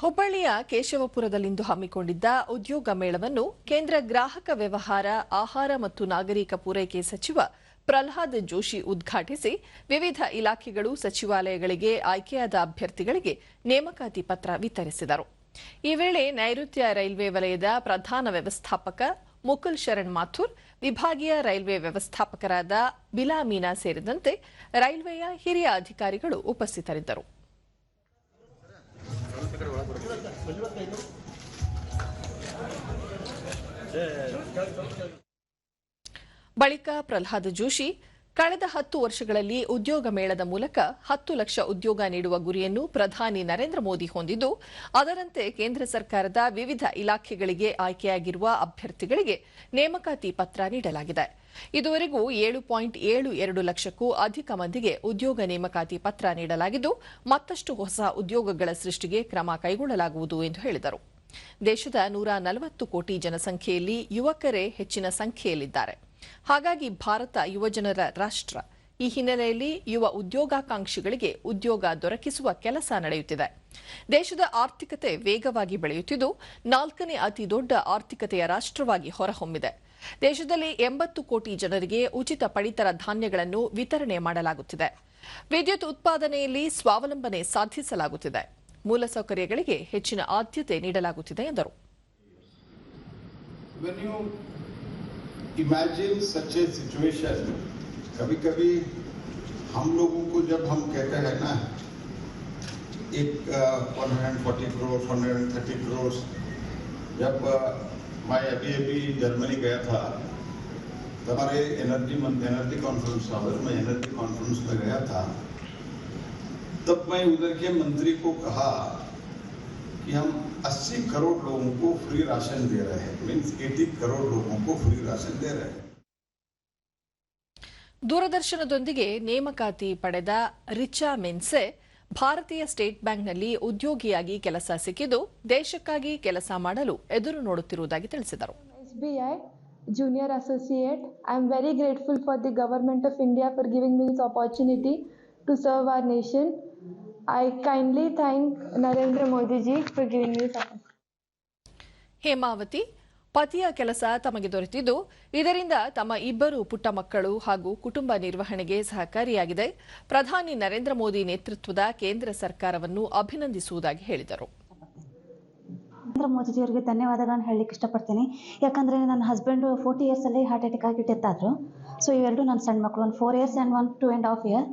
ಹುಬ್ಬಳ್ಳಿಯ ಕೇಶವಪುರದಲ್ಲಿಂದು ಹಮ್ಮಿಕೊಂಡಿದ್ದ ಉದ್ಯೋಗ ಮೇಳವನ್ನು ಕೇಂದ್ರ ಗ್ರಾಹಕ ವ್ಯವಹಾರ, ಆಹಾರ ಮತ್ತು ನಾಗರಿಕ ಪೂರೈಕೆ ಸಚಿವ ಪ್ರಹ್ಲಾದ್ ಜೋಶಿ ಉದ್ಘಾಟಿಸಿ ವಿವಿಧ ಇಲಾಖೆಗಳು, ಸಚಿವಾಲಯಗಳಿಗೆ, ಆಯ್ಕೆಯಾದ ಅಭ್ಯರ್ಥಿಗಳಿಗೆ ನೇಮಕಾತಿ ಪತ್ರ ವಿತರಿಸಿದರು. ಈ ವೇಳೆ ನೈಋತ್ಯ ರೈಲ್ವೆ ವಲಯದ ಪ್ರಧಾನ ವ್ಯವಸ್ಥಾಪಕ ಮುಕುಲ್ ಶರಣ್ ಮಾಥುರ್, ವಿಭಾಗೀಯ ರೈಲ್ವೆ ವ್ಯವಸ್ಥಾಪಕರಾದ ಬಿಲಾ ಮೀನಾ ಸೇರಿದಂತೆ ರೈಲ್ವೆಯ ಹಿರಿಯ ಅಧಿಕಾರಿಗಳು ಉಪಸ್ಥಿತರಿದ್ದರು. ಬಳಿಕ ಪ್ರಹ್ಲಾದ್ ಜೋಶಿ, ಕಳೆದ ಹತ್ತು ವರ್ಷಗಳಲ್ಲಿ ಉದ್ಯೋಗ ಮೇಳದ ಮೂಲಕ ಹತ್ತು ಲಕ್ಷ ಉದ್ಯೋಗ ನೀಡುವ ಗುರಿಯನ್ನು ಪ್ರಧಾನಿ ನರೇಂದ್ರ ಮೋದಿ ಹೊಂದಿದ್ದು, ಅದರಂತೆ ಕೇಂದ್ರ ಸರ್ಕಾರದ ವಿವಿಧ ಇಲಾಖೆಗಳಿಗೆ ಆಯ್ಕೆಯಾಗಿರುವ ಅಭ್ಯರ್ಥಿಗಳಿಗೆ ನೇಮಕಾತಿ ಪತ್ರ ನೀಡಲಾಗಿದೆ. ಇದುವರೆಗೂ ಏಳು ಪಾಯಿಂಟ್ ಏಳು ಎರಡು ಲಕ್ಷಕ್ಕೂ ಅಧಿಕ ಮಂದಿಗೆ ಉದ್ಯೋಗ ನೇಮಕಾತಿ ಪತ್ರ ನೀಡಲಾಗಿದ್ದು, ಮತ್ತಷ್ಟು ಹೊಸ ಉದ್ಯೋಗಗಳ ಸೃಷ್ಟಿಗೆ ಕ್ರಮ ಕೈಗೊಳ್ಳಲಾಗುವುದು ಎಂದು ಹೇಳಿದರು. ದೇಶದ ನೂರ ನಲವತ್ತು ಕೋಟಿ ಜನಸಂಖ್ಯೆಯಲ್ಲಿ ಯುವಕರೇ ಹೆಚ್ಚಿನ ಸಂಖ್ಯೆಯಲ್ಲಿದ್ದಾರೆ. ಹಾಗಾಗಿ ಭಾರತ ಯುವಜನರ ರಾಷ್ಟ್ರ. ಈ ಹಿನ್ನೆಲೆಯಲ್ಲಿ ಯುವ ಉದ್ಯೋಗಾಕಾಂಕ್ಷಿಗಳಿಗೆ ಉದ್ಯೋಗ ದೊರಕಿಸುವ ಕೆಲಸ ನಡೆಯುತ್ತಿದೆ. ದೇಶದ ಆರ್ಥಿಕತೆ ವೇಗವಾಗಿ ಬೆಳೆಯುತ್ತಿದ್ದು, ನಾಲ್ಕನೇ ಅತಿ ದೊಡ್ಡ ಆರ್ಥಿಕತೆಯ ರಾಷ್ಟ್ರವಾಗಿ ಹೊರಹೊಮ್ಮಿದೆ. ದೇಶದಲ್ಲಿ ಎಂಬತ್ತು ಕೋಟಿ ಜನರಿಗೆ ಉಚಿತ ಪಡಿತರ ಧಾನ್ಯಗಳನ್ನು ವಿತರಣೆ ಮಾಡಲಾಗುತ್ತಿದೆ ವಿದ್ಯುತ್ ಉತ್ಪಾದನೆಯಲ್ಲಿ ಸ್ವಾವಲಂಬನೆ ಸಾಧಿಸಲಾಗುತ್ತಿದೆ ಮೂಲಸೌಕರ್ಯಗಳಿಗೆ ಹೆಚ್ಚಿನ ಆದ್ಯತೆ ನೀಡಲಾಗುತ್ತಿದೆ ಎಂದರು when you imagine such a situation कभी कभी हम लोगों को जब हम कहते हैं ना एक one hundred forty crore one hundred thirty crore जब अ, मैं अभी अभी जर्मनी गया था तब हमारे एनर्जी एनर्जी कॉन्फ्रेंस था उधर मैं एनर्जी कॉन्फ्रेंस में गया था तब मैं उधर के मंत्री को कहा कि हम 80 करोड़ लोगों को फ्री राशन दे रहे हैं मीन्स 80 करोड़ लोगों को फ्री राशन दे रहे हैं ದೂರದರ್ಶನದೊಂದಿಗೆ ನೇಮಕಾತಿ ಪಡೆದ ರಿಚಾ ಮೆನ್ಸೆ ಭಾರತೀಯ ಸ್ಟೇಟ್ ಬ್ಯಾಂಕ್ನಲ್ಲಿ ಉದ್ಯೋಗಿಯಾಗಿ ಕೆಲಸ ಸಿಕ್ಕಿದ್ದು ದೇಶಕ್ಕಾಗಿ ಕೆಲಸ ಮಾಡಲು ಎದುರು ನೋಡುತ್ತಿರುವುದಾಗಿ ತಿಳಿಸಿದರು SBI Junior Associate. I am very grateful for the Government of India for giving me this opportunity to serve our nation. I kindly thank Narendra Modi ji for giving me this opportunity. Hemavathi ಪತಿಯ ಕೆಲಸ ತಮಗೆ ದೊರೆತಿದ್ದು, ಇದರಿಂದ ತಮ್ಮ ಇಬ್ಬರು ಪುಟ್ಟ ಮಕ್ಕಳು ಹಾಗೂ ಕುಟುಂಬ ನಿರ್ವಹಣೆಗೆ ಸಹಕಾರಿಯಾಗಿದೆ. ಪ್ರಧಾನಿ ನರೇಂದ್ರ ಮೋದಿ ನೇತೃತ್ವದ ಕೇಂದ್ರ ಸರ್ಕಾರವನ್ನು ಅಭಿನಂದಿಸುವುದಾಗಿ ಹೇಳಿದರು. ನರೇಂದ್ರ ಮೋದಿಜಿಯವರಿಗೆ ಧನ್ಯವಾದಗಳನ್ನು ಹೇಳಲಿಕ್ಕೆ ಇಷ್ಟಪಡ್ತೀನಿ. ಯಾಕಂದರೆ ನನ್ನ ಹಸ್ಬೆಂಡು ಫೋರ್ಟಿ ಇಯರ್ಸಲ್ಲಿ ಹಾರ್ಟ್ ಅಟ್ಯಾಕ್ ಆಗಿ ಡೆತ್ ಆದರು. ಸೊ ಇವೆರಡು ನನ್ನ ಸಣ್ಣ ಮಕ್ಕಳು. ಒಂದು four years and one two and half year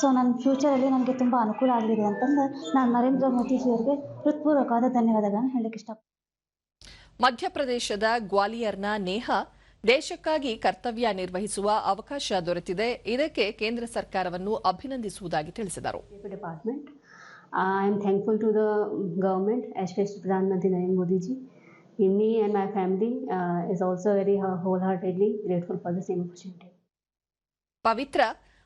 so ನನ್ನ ಫ್ಯೂಚರಲ್ಲಿ ನನಗೆ ತುಂಬ ಅನುಕೂಲ ಆಗಲಿದೆ ಅಂತಂದು ನಾನು ನರೇಂದ್ರ ಮೋದಿಜಿಯವರಿಗೆ ಹೃತ್ಪೂರ್ವಕವಾದ ಧನ್ಯವಾದಗಳನ್ನು ಹೇಳಲಿಕ್ಕೆ ಇಷ್ಟಪಡ್ತೀನಿ. ಮಧ್ಯಪ್ರದೇಶದ ಗ್ವಾಲಿಯರ್ನ ನೇಹಾ ದೇಶಕ್ಕಾಗಿ ಕರ್ತವ್ಯ ನಿರ್ವಹಿಸುವ ಅವಕಾಶ ದೊರೆತಿದೆ. ಇದಕ್ಕೆ ಕೇಂದ್ರ ಸರ್ಕಾರವನ್ನು ಅಭಿನಂದಿಸುವುದಾಗಿ ತಿಳಿಸಿದರು. Department I am thankful to the government especially ಪ್ರಧಾನಮಂತ್ರಿ Narendra Modiji ji in and my family is also very wholeheartedly grateful for the same ಪವಿತ್ರ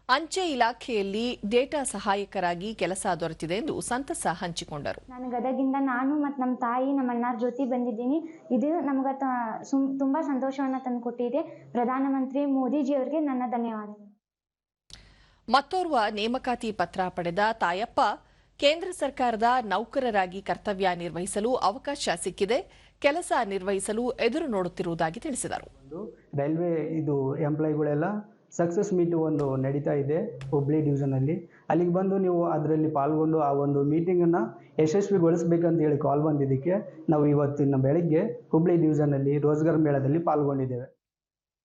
ಅಂಚೆ ಇಲಾಖೆಯಲ್ಲಿ ಡೇಟಾ ಸಹಾಯಕರಾಗಿ ಕೆಲಸ ದೊರೆತಿದೆ ಎಂದು ಸಂತಸ ಹಂಚಿಕೊಂಡರು. ನಾನು ಗದಗಿಂದ ನಾನು ಮತ್ತು ನಮ್ಮ ತಾಯಿ ನಮ್ಮ ಅಣ್ಣಾರ ಜೊತೆ ಬಂದಿದ್ದೀನಿ. ಇದು ನಮ್ಗೆ ತ ಸುಮ್ ತುಂಬ ಸಂತೋಷವನ್ನು ತಂದುಕೊಟ್ಟಿದೆ. ಪ್ರಧಾನಮಂತ್ರಿ ಮೋದಿಜಿಯವರಿಗೆ ನನ್ನ ಧನ್ಯವಾದಗಳು ಮತ್ತೋರ್ವ ನೇಮಕಾತಿ ಪತ್ರ ಪಡೆದ ತಾಯಪ್ಪ ಕೇಂದ್ರ ಸರ್ಕಾರದ ನೌಕರರಾಗಿ ಕರ್ತವ್ಯ ನಿರ್ವಹಿಸಲು ಅವಕಾಶ ಸಿಕ್ಕಿದೆ ಕೆಲಸ ನಿರ್ವಹಿಸಲು ಎದುರು ನೋಡುತ್ತಿರುವುದಾಗಿ ತಿಳಿಸಿದರು. ಒಂದು ರೈಲ್ವೆ ಇದು ಎಂಪ್ಲಾಯಿಗಳೆಲ್ಲ ಸಕ್ಸಸ್ ಮೀಟ್ ಒಂದು ನಡೀತಾ ಇದೆ ಹುಬ್ಳಿ ಡಿವಿಷನಲ್ಲಿ ಅಲ್ಲಿಗೆ ಬಂದು ನೀವು ಅದರಲ್ಲಿ ಪಾಲ್ಗೊಂಡು ಆ ಒಂದು ಮೀಟಿಂಗನ್ನು ಯಶಸ್ವಿಗೊಳಿಸ್ಬೇಕಂತ ಹೇಳಿ ಕಾಲ್ ಬಂದಿದ್ದಕ್ಕೆ ನಾವು ಇವತ್ತಿನ ಬೆಳಗ್ಗೆ ಹುಬ್ಳಿ ಡಿವಿಷನಲ್ಲಿ ರೋಜ್ಗಾರ್ ಮೇಳದಲ್ಲಿ ಪಾಲ್ಗೊಂಡಿದ್ದೇವೆ.